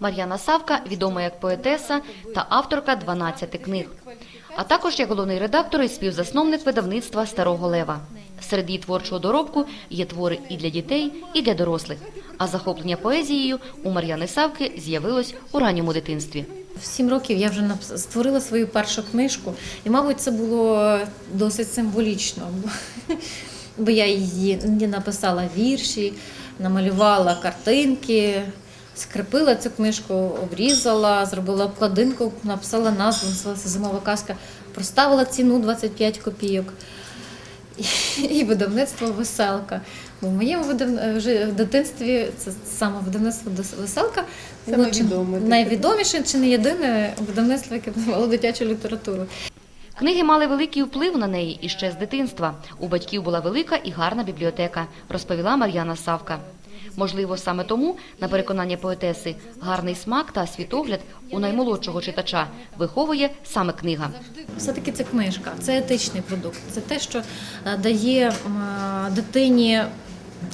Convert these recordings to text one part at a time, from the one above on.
Мар'яна Савка відома як поетеса та авторка 12 книг, а також як головний редактор і співзасновник видавництва Старого Лева. Серед її творчого доробку є твори і для дітей, і для дорослих. А захоплення поезією у Мар'яни Савки з'явилось у ранньому дитинстві. В сім років я вже створила свою першу книжку, і, мабуть, це було досить символічно. бо- Бо я її її написала вірші, намалювала картинки, скрепила цю книжку, обрізала, зробила обкладинку, написала назву, називалася Зимова казка, проставила ціну 25 копійок. І- видавництво веселка. Бо в моєму видав... в дитинстві це саме видавництво веселка Саме було чи- найвідоміше чи не єдине видавництво, яке видавало дитячу літературу. Книги мали великий вплив на неї іще з дитинства. У батьків була велика і гарна бібліотека, розповіла Мар'яна Савка. Можливо, саме тому, на переконання поетеси, гарний смак та світогляд у наймолодшого читача виховує саме книга. Все-таки це книжка, це етичний продукт. Це те, що е, дає е, дитині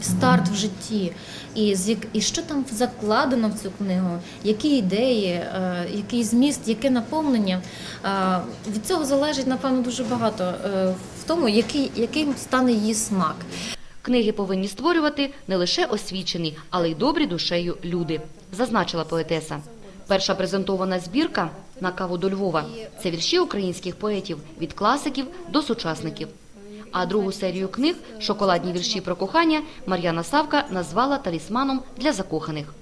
старт в житті. І, і що там закладено в цю книгу, які ідеї, е, який зміст, яке наповнення. Від цього залежить, напевно, дуже багато в тому, який, яким стане її смак. Книги повинні створювати не лише освічені, але й добрі душею люди, зазначила поетеса. Перша презентована збірка на каву до Львова це вірші українських поетів від класиків до сучасників. А другу серію книг Шоколадні вірші про кохання Мар'яна Савка назвала талісманом для закоханих.